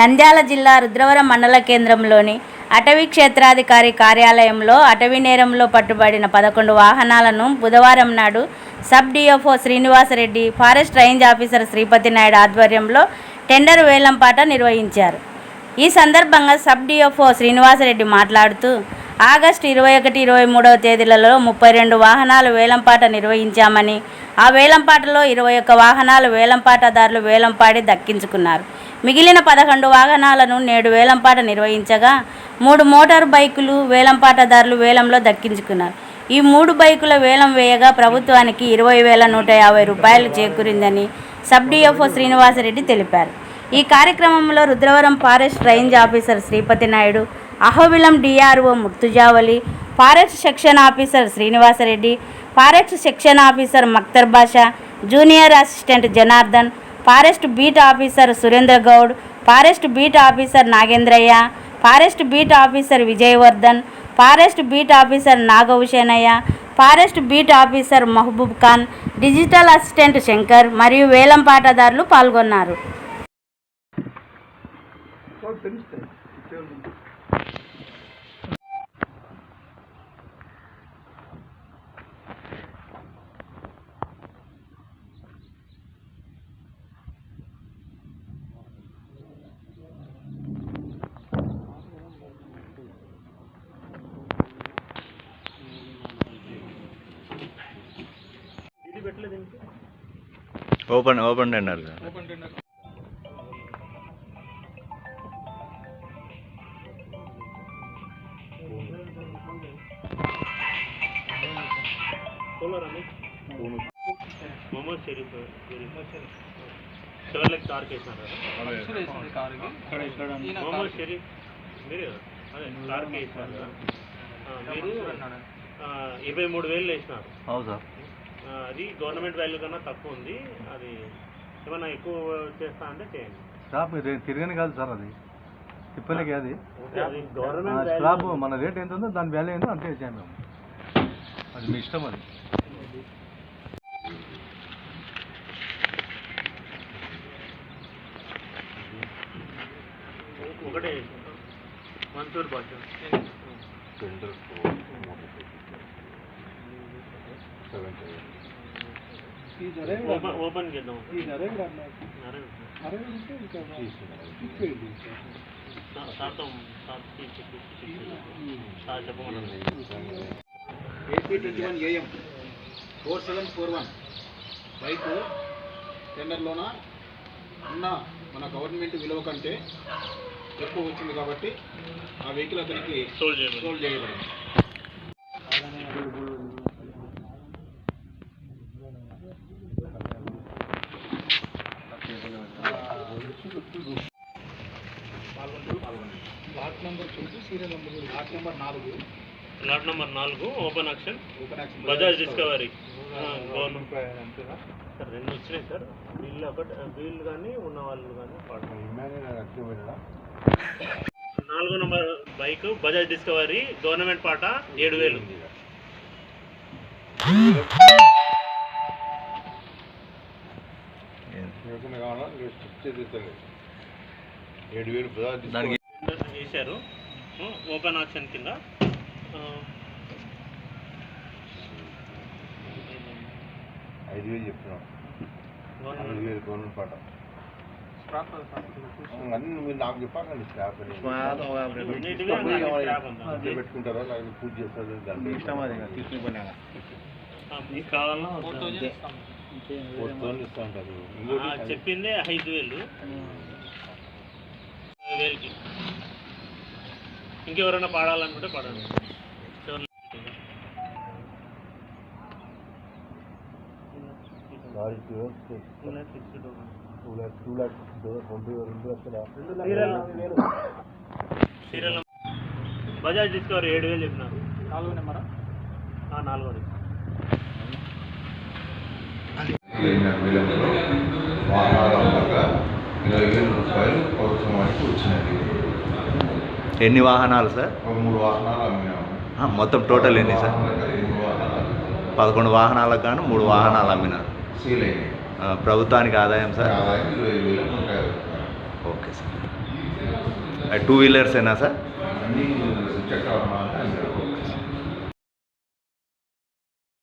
నంద్యాల జిల్లా రుద్రవరం మండల కేంద్రంలోని అటవీ క్షేత్రాధికారి కార్యాలయంలో అటవీ నేరంలో పట్టుబడిన పదకొండు వాహనాలను బుధవారం నాడు sub DFO Srinivasa Reddy forest range officer Sripathi Naidu ఆధ్వర్యంలో టెండర్ వేలంపాట నిర్వహించారు. ఈ సందర్భంగా సబ్ డిఎఫ్ఓ శ్రీనివాసరెడ్డి మాట్లాడుతూ ఆగస్టు ఇరవై ఒకటి ఇరవై మూడవ తేదీలలో ముప్పై రెండు వాహనాలు వేలంపాట నిర్వహించామని ఆ వేలంపాటలో ఇరవై ఒక్క వాహనాలు వేలంపాటదారులు వేలంపాడి దక్కించుకున్నారు. మిగిలిన పదకొండు వాహనాలను నేడు వేలంపాట నిర్వహించగా మూడు మోటార్ బైకులు వేలంపాటదారులు వేలంలో దక్కించుకున్నారు. ఈ మూడు బైకుల వేలం వేయగా ప్రభుత్వానికి ఇరవై వేల నూట యాభై రూపాయలు చేకూరిందని సబ్ డిఎఫ్ఓ శ్రీనివాసరెడ్డి తెలిపారు. ఈ కార్యక్రమంలో Rudravaram forest range officer Sripathi Naidu Ahobilam DRO Murtuzavali forest section officer Srinivasa Reddy forest section officer Maktar Basha junior assistant Janardhan forest beat officer Surendra Goud forest beat officer Nagendraiah forest beat officer Vijayavardhan forest beat officer Nagabhushanaiah forest beat officer Mahaboob Khan digital assistant Shankar మరియు వేలం పాటదారులు పాల్గొన్నారు open open tender Mohammed Sharif షోర్లకి car కేసినారు మొహమ్మద్ షరీఫ్ మీరు అదే car కేసినారు మీరు ఇరవై మూడు వేలు వేసినారు అవును సార్ అది గవర్నమెంట్ వాల్యూ కన్నా తక్కువ ఉంది. అది ఏమన్నా ఎక్కువ చేస్తా అంటే చేయండి. స్లాబ్ ఇది తిరగని కాదు సార్ అది. తిప్పనికి అది. వాల్యూ మన రేట్ ఎంత ఉందో దాని వాల్యూ ఏందో అంతే ఇచ్చాము మేము. అది మీ ఇష్టం అది. ఒకటే మన్సూర్ భాష ఓపెన్ చేద్దాం అరే, సా- సాతం సాత్ తీసి- తీసి- తీసి- AP twenty one AM four seven four one bike టెండర్లోన ఉన్న మన గవర్నమెంట్ విలువ కంటే ఎక్కువ వచ్చింది కాబట్టి ఆ వెహికల్ అతనికి సోల్డ్ చేయమని సోల్డ్ చేయబడింది లాట్ నెంబర్ చూసి సీరియల్ నెంబర్ లాట్ నెంబర్ నాలుగు. లాట్ నెంబర్ నాలుగు open auction. Bajaj Discovery. Government sir రెండు వచ్చినాయి సార్. వీళ్ళు ఒకటి వీళ్ళు కానీ ఉన్న వాళ్ళు కానీ నాలుగో number bike Bajaj Discovery government పాట ఏడు వేలు. ఏడు వేలు దానికి వేశారు ఓపెన్ ఆప్షన్ కింద. ఐదు వేలు చెప్తున్నాం. వేలు గవర్నమెంట్ పాట. అన్ని మీరు నాకు చెప్పకండి స్టాఫ్ పెట్టుకుంటారా. లేకపోతే పూజ చేస్తారా. దాన్ని ఇష్టం అది ఆ, మీకు చెప్పిందే ఐదు వేలు. వేలకి. ఇంకెవరైనా పాడాలనుకుంటే పాడండి. సీరియల్ బజాజ్ డిస్కవరీ ఏడు వేలు చెప్పినారు. నాలుగు నెంబరా? ఆ, నాలుగోది విలంలో వాహనాల అమ్మగా ఇరవై వేల రూపాయలు ప్రభుత్వానికి వచ్చినది ఎన్ని వాహనాలు సార్? ఒక మూడు వాహనాలు అమ్మినాము. మొత్తం టోటల్ ఎన్ని సార్? పదకొండు వాహనాలకు గాను మూడు వాహనాలు అమ్మినారు సీల్ అయినాయి. ఆ, ప్రభుత్వానికి ఆదాయం సార్? Okay sir. టూ వీలర్సేనా సార్?